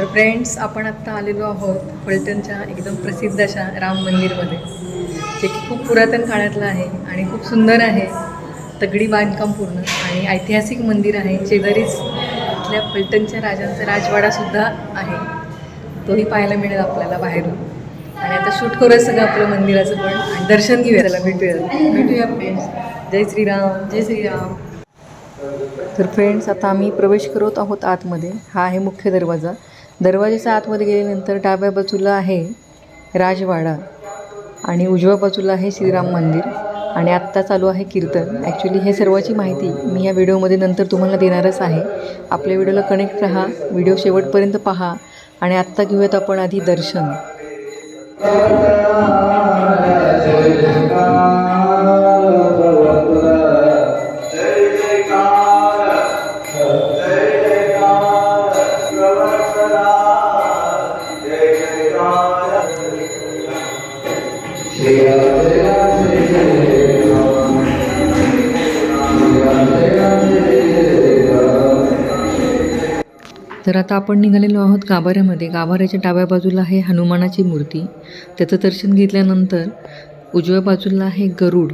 तर फ्रेंड्स आपण आत्ता आलेलो आहोत फलटणच्या एकदम प्रसिद्ध अशा राम मंदिरमध्ये जे की खूप पुरातन काळातलं आहे आणि खूप सुंदर आहे. दगडी बांधकाम पूर्ण आणि ऐतिहासिक मंदिर आहे. शेजारीच इथल्या फलटणच्या राजांचा राजवाडासुद्धा आहे. तोही पाहायला मिळेल आपल्याला बाहेरून. आणि आता शूट करूया सगळं आपलं मंदिराचं पण आणि दर्शन घेऊया. त्याला भेटूया. भेटूया फ्रेंड्स जय श्रीराम जय श्रीराम. तर फ्रेंड्स आता आम्ही प्रवेश करत आहोत आतमध्ये. हा आहे मुख्य दरवाजा. दरवाजाच्या आतमध्ये गेल्यानंतर डाव्या बाजूला आहे राजवाडा आणि उजव्या बाजूला आहे श्रीराम मंदिर आणि आत्ता चालू आहे कीर्तन. ॲक्च्युली हे सर्वाची माहिती मी या व्हिडिओमध्ये नंतर तुम्हाला देणारच आहे. आपल्या व्हिडिओला कनेक्ट राहा व्हिडिओ शेवटपर्यंत पहा आणि आत्ता घेऊयात आपण आधी दर्शन. तर आता आपण निघालेलो आहोत गाभाऱ्यामध्ये. गाभाऱ्याच्या डाव्या बाजूला आहे हनुमानाची मूर्ती. त्याचं दर्शन घेतल्यानंतर उजव्या बाजूला आहे गरुड.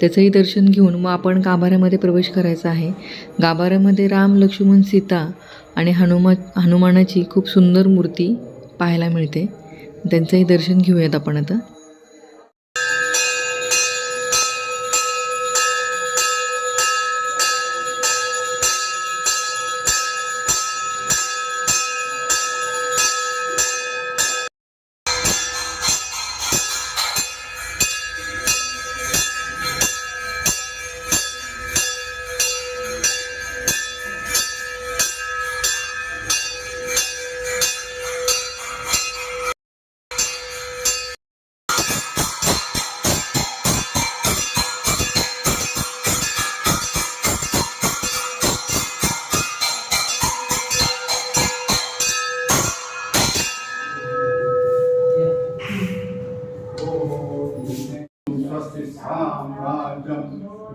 त्याचंही दर्शन घेऊन मग आपण गाभाऱ्यामध्ये प्रवेश करायचा आहे. गाभाऱ्यामध्ये राम लक्ष्मण सीता आणि हनुमा हनुमानाची खूप सुंदर मूर्ती पाहायला मिळते. त्यांचंही दर्शन घेऊयात आपण आता.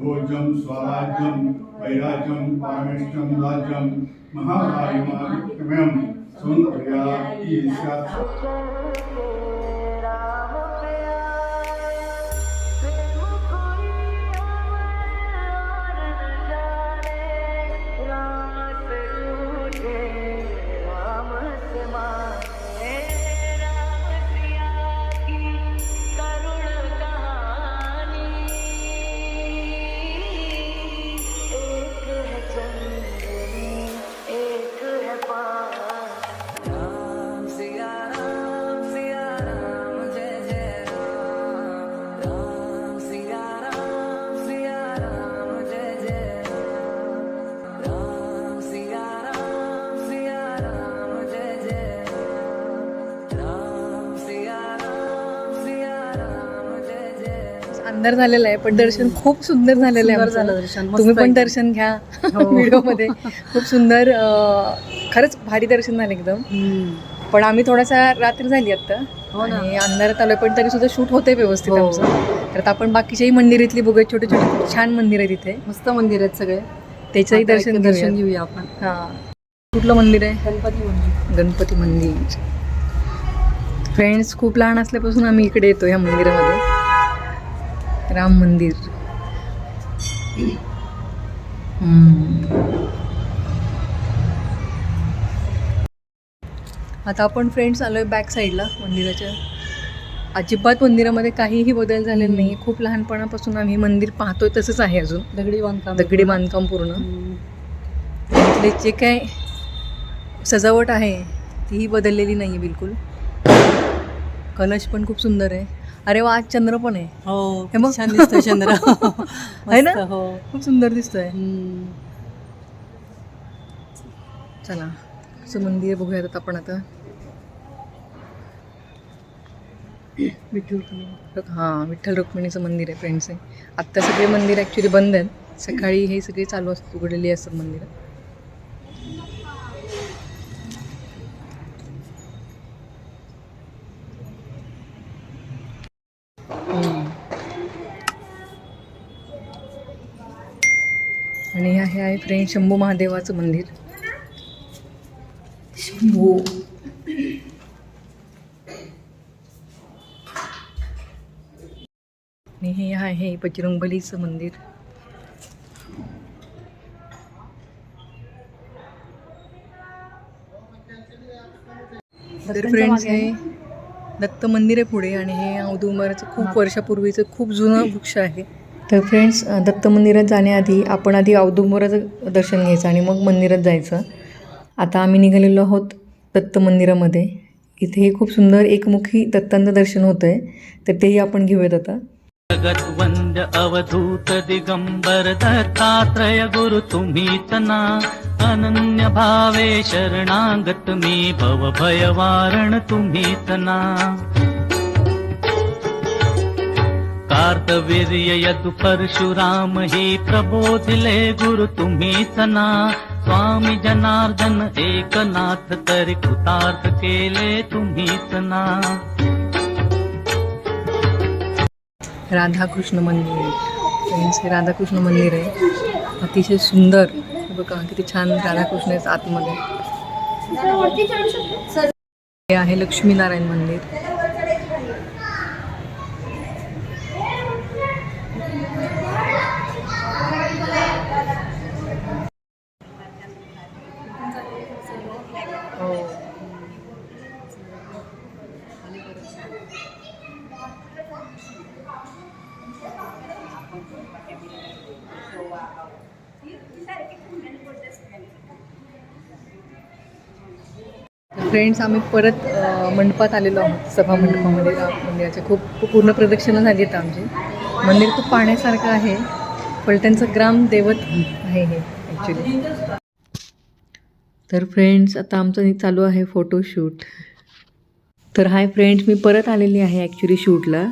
भोजं स्वराज्यं वैराज्यं पारमेष्टं राज्यं महारायमाविक्रम्यं सुन्दर्या ईशा। अंधार झालेला आहे पण दर्शन खूप सुंदर झालेलं आहे सुंदर. झालं दर्शन, तुम्ही पण. दर्शन घ्या हो. व्हिडिओमध्ये. खूप सुंदर खरंच भारी दर्शन झालं एकदम. पण आम्ही थोडासा रात्री झाली आता हो. आणि अंधारात आलोय पण तरी सुद्धा शूट होते व्यवस्थित हो. आमचं. तर आपण बाकीच्याही मंदिर इथली बघूया छोटे छोटे छान मंदिर आहे तिथे मस्त मंदिर आहेत सगळे. त्याचंही दर्शन दर्शन घेऊया घेऊया आपण. हा. कुठलं मंदिर आहे? गणपती मंदिर. गणपती मंदिर. फ्रेंड्स खूप लहान असल्यापासून आम्ही इकडे येतो ह्या मंदिरामध्ये. राम मंदिर. आता आपण फ्रेंड्स आलोय बॅक साईडला मंदिराच्या. अजिबात मंदिरामध्ये काहीही बदल झालेला नाही खूप लहानपणापासून आम्ही मंदिर पाहतोय तसंच आहे अजून. दगडी बांधकाम. दगडी बांधकाम पूर्ण. इथले जे काय सजावट आहे तीही बदललेली नाही आहे बिलकुल. कलश पण खूप सुंदर आहे. अरे वा आज चंद्र पण आहे. हो हे. छान दिसतोय चंद्र. आहे ना? मस्त, हो. खूप सुंदर दिसतोय. हम्म. चला असं मंदिर बघूयात आता आपण आता. विठ्ठल हां विठ्ठल रुक्मिणीचं मंदिर आहे फ्रेंड्स आहे. आत्ता सगळे मंदिर ॲक्च्युली बंद आहेत. सकाळी हे सगळे चालू असतात उघडलेली असतात मंदिरं. आणि हे आहे फ्रेंड शंभू महादेवाचं मंदिर. शंभू. आणि हे आहे बजरंगबलीचं मंदिर. तर फ्रेंड्स हे दत्त मंदिर आहे पुढे आणि हे औदुंबराचं खूप वर्षापूर्वीचं खूप जुनं वृक्ष आहे. तर फ्रेंड्स दत्त मंदिरात जाण्याआधी आपण आधी औदुंबराचं दर्शन घ्यायचं आणि मग मंदिरात जायचं. आता आम्ही निघालेलो आहोत दत्त मंदिरामध्ये. इथे हे खूप सुंदर एकमुखी दत्तांचं दर्शन होतं आहे तर तेही आपण घेऊयात आता. जगद्वन्द्य अवधूत दिगंबर दत्तात्रय गुरु तुम्हीच ना अनन्य भावे शरणागत मी भव भयवारण तुम्हीच ना कार्तवीर्य यदु परशुराम ही प्रबोधिले गुरु तुम्हीच ना स्वामी जनार्दन एकनाथ तरी कृतार्थ केले तुम्हीच ना राधाकृष्ण मंदिर फ्रेंड्स हे राधाकृष्ण मंदिर आहे. अतिशय सुंदर. बघा किती छान राधाकृष्ण आहेत आतमध्ये. हे आहे लक्ष्मीनारायण मंदिर. फ्रेंड्स आम्ही परत मंडपात आलेलो आहोत सभा मंडपामध्ये. राम मंदिराच्या खूप पूर्ण प्रदक्षिणा झाली आहेत आमची. मंदिर खूप पाहण्यासारखं आहे फलटणचं ग्राम दैवत आहे हे ॲक्च्युली तर फ्रेंड्स आता आमचं चालू आहे फोटोशूट तर हाय फ्रेंड्स मी परत आलेली आहे ॲक्च्युली शूटला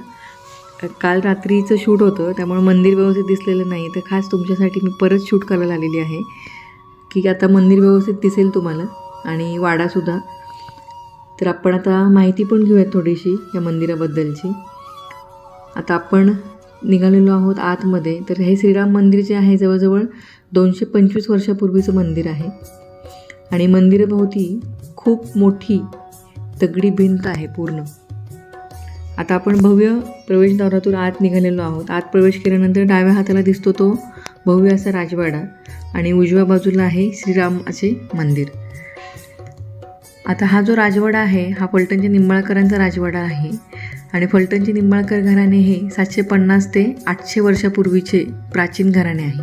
काल रात्रीचं शूट होतं त्यामुळे मंदिर व्यवस्थित दिसलेलं नाही. तर खास तुमच्यासाठी मी परत शूट करायला आलेली आहे. की आता मंदिर व्यवस्थित दिसेल तुम्हाला आणि वाडासुद्धा तर आपण आता माहिती पण घेऊयात थोडीशी या मंदिराबद्दलची. आता आपण निघालेलो आहोत आतमध्ये. तर हे श्रीराम मंदिर जे आहे जवळजवळ दोनशे पंचवीस वर्षापूर्वीचं मंदिर आहे. आणि मंदिराभोवती खूप मोठी दगडी भिंत आहे पूर्ण. आता आपण भव्य प्रवेशद्वारातून आत निघालेलो आहोत. आत प्रवेश केल्यानंतर डाव्या हाताला दिसतो तो भव्य असा राजवाडा आणि उजव्या बाजूला आहे श्रीरामाचे मंदिर. आता हा जो राजवाडा आहे हा फलटणच्या निंबाळकरांचा राजवाडा आहे. आणि फलटणचे निंबाळकर घराणे हे सातशे पन्नास ते आठशे वर्षापूर्वीचे प्राचीन घराणे आहे.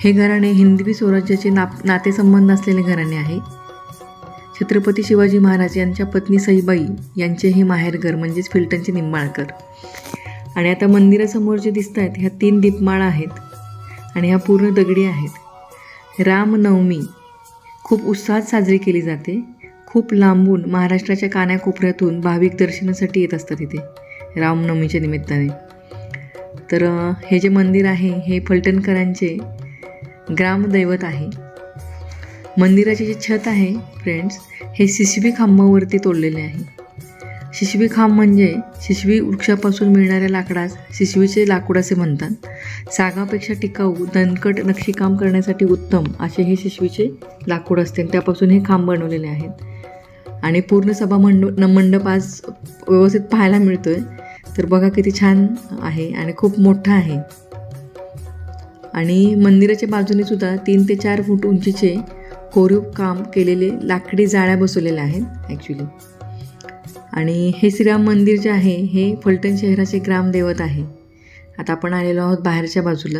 हे घराणे हिंदवी स्वराज्याचे नाप नातेसंबंध असलेले घराणे आहे. छत्रपती शिवाजी महाराज यांच्या पत्नी सईबाई यांचे हे माहेरघर म्हणजेच फिल्टनचे निंबाळकर. आणि आता मंदिरासमोर जे दिसत आहेत ह्या तीन दीपमाळा आहेत आणि ह्या पूर्ण दगडी आहेत. रामनवमी खूप उत्साहात साजरी केली जाते. खूप लांबून महाराष्ट्राच्या कानाकोपऱ्यातून भाविक दर्शनासाठी येत असतात इथे रामनवमीच्या निमित्ताने. तर हे जे मंदिर आहे हे फलटणकरांचे ग्रामदैवत आहे. मंदिराचे जे छत आहे फ्रेंड्स हे शिशबी खांबावरती तोडलेले आहे. शिशवी खांब म्हणजे शिशवी वृक्षापासून मिळणाऱ्या लाकडास शिशवीचे लाकूड असे म्हणतात. सागापेक्षा टिकाऊ दणकट नक्षीकाम करण्यासाठी उत्तम असे हे शिशवीचे लाकूड असते आणि त्यापासून हे खांब बनवलेले आहेत. आणि पूर्ण सभा मंड मंडप आज व्यवस्थित पाहायला मिळतो आहे तर बघा किती छान आहे आणि खूप मोठा आहे. आणि मंदिराच्या बाजूने सुद्धा तीन ते चार फूट उंचीचे कोरीव काम केलेले लाकडी जाळ्या बसवलेल्या आहेत ॲक्च्युली आणि हे श्रीराम मंदिर जे आहे हे फलटण शहराचे ग्रामदैवत आहे. आता आपण आलेलो आहोत बाहेरच्या बाजूला.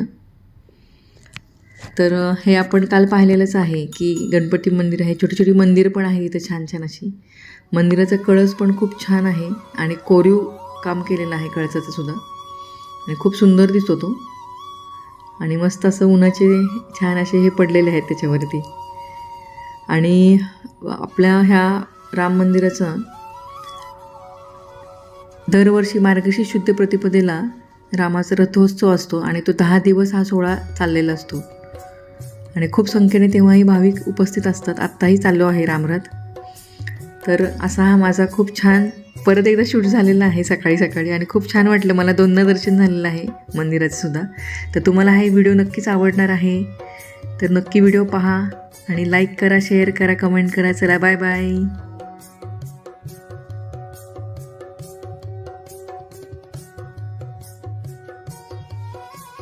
तर हे आपण काल पाहिलेलंच आहे की गणपती मंदिर आहे छोटी छोटी मंदिरं पण आहे इथं छान छान अशी. मंदिराचा कळस पण खूप छान आहे आणि कोरीव काम केलेलं आहे कळसाचं सुद्धा. आणि खूप सुंदर दिसतो तो. आणि मस्त असं उन्हाचे छान असे हे पडलेले आहेत त्याच्यावरती. आणि आपल्या ह्या राम मंदिराचं दरवर्षी मार्गशीर्ष शुद्ध प्रतिपदेला रामाचा रथोत्सव असतो आणि तो दहा दिवस हा सोहळा चाललेला असतो. आणि खूप संख्येने तेव्हाही भाविक उपस्थित असतात. आत्ताही चाललो आहे रामरथ. तर असा हा माझा खूप छान परत एकदा शूट झालेला आहे सकाळी सकाळी आणि खूप छान वाटलं. मला दोनदा दर्शन झालेलं आहे मंदिराचं सुद्धा. तर तुम्हाला हा व्हिडिओ नक्कीच आवडणार आहे. तर नक्की व्हिडिओ पहा आणि लाईक करा शेअर करा कमेंट करा. चला बाय बाय